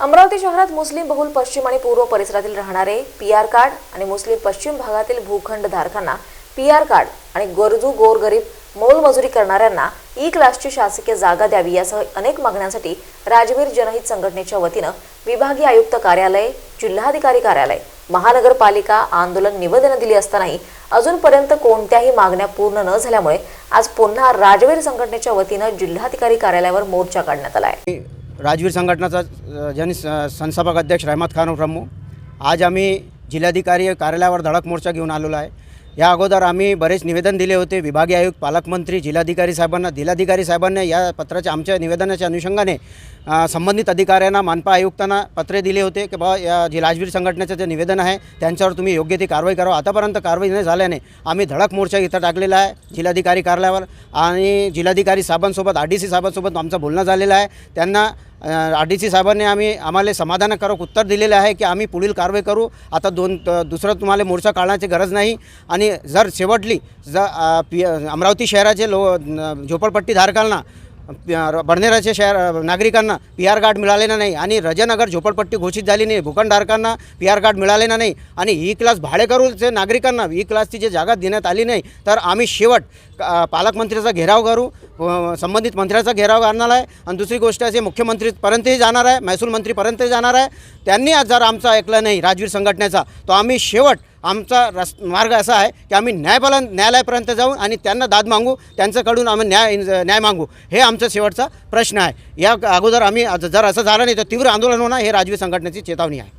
अमरावती शहरात मुस्लिम बहुल पश्चिम आणि पूर्व परिसरातील राहणारे पी आर कार्ड आणि मुस्लिम पश्चिम भागातील भूखंड धारकांना पी आर कार्ड आणि गरजू गोरगरीब मोलमजुरी करणाऱ्यांना ई क्लासची शासकीय जागा द्यावी यासह अनेक मागण्यांसाठी राजवीर जनहित संघटनेच्या वतीनं विभागीय आयुक्त कार्यालय जिल्हाधिकारी कार्यालय महानगरपालिका आंदोलन निवेदनं दिली असतानाही अजूनपर्यंत कोणत्याही मागण्या पूर्ण न झाल्यामुळे आज पुन्हा राजवीर संघटनेच्या वतीनं जिल्हाधिकारी कार्यालयावर मोर्चा काढण्यात आला आहे. राजवीर संघटनाचा अ, जन संस्थापक अध्यक्ष रहमत खान प्रमुख आज आम्ही जिल्हाधिकारी कार्यालयावर धडक मोर्चा घेऊन आलेलो आहे. या अगोदर आम्ही बरेच निवेदन दिले होते. विभागीय आयुक्त पालकमंत्री जिल्हाधिकारी साहेबांना जिल्हाधिकारी साहेबांनी या पत्राच्या आमच्या निवेदनाच्या अनुषंगाने संबंधित अधिकाऱ्यांना मानपा आयुक्तांना पत्रे दिले होते की बाबा या जे राजवीर संघटनेचं जे निवेदन आहे त्यांच्यावर तुम्ही योग्य ती कारवाई करावं आतापर्यंत कारवाई न झाल्याने आम्ही धडक मोर्चा इथं टाकलेला आहे जिल्हाधिकारी कार्यालयावर. आणि जिल्हाधिकारी साहेबांसोबत आर डी सी साहेबांसोबत आमचं बोलणं झालेलं आहे. त्यांना आर डी सी साहेबांनी आम्ही आम्हाला समाधानकारक उत्तर दिलेलं आहे की आम्ही पुढील कारवाई करू. आता दोन दुसरं तुम्हाला मोर्चा काढण्याची गरज नाही. आणि जर शेवटली ज पी अमरावती शहराचे लो झोपडपट्टी झोपडपट्टीधारकांना बडनेराचे शहर नागरिकांना पी आर कार्ड मिळालेलं नाही आणि रजनगर झोपडपट्टी घोषित झाली नाही. भूखंडधारकांना पी आर कार्ड मिळालेलं नाही आणि ई क्लास भाडेकरूचे नागरिकांना ई क्लासची जी जागा देण्यात आली नाही तर आम्ही शेवट पालकमंत्र्याचा घेराव करू संबंधित मंत्र्याचा घेराव करणार आहे. आणि दुसरी गोष्ट अशी मुख्यमंत्रीपर्यंतही जाणार आहे महसूल मंत्रीपर्यंतही जाणार आहे. त्यांनी आज जर आमचं ऐकलं नाही राजवीर संघटनेचा तो आम्ही शेवट आमचा रस मार्ग असा आहे की आम्ही न्यायपालन न्यायालयापर्यंत जाऊ आणि त्यांना दाद मागू त्यांच्याकडून आम्ही न्याय न्याय मागू. हे आमचा शेवटचा प्रश्न आहे. या अगोदर आम्ही आज जर असं झालं नाही तर तीव्र आंदोलन होणार हे राजवी संघटनेची चेतावणी आहे.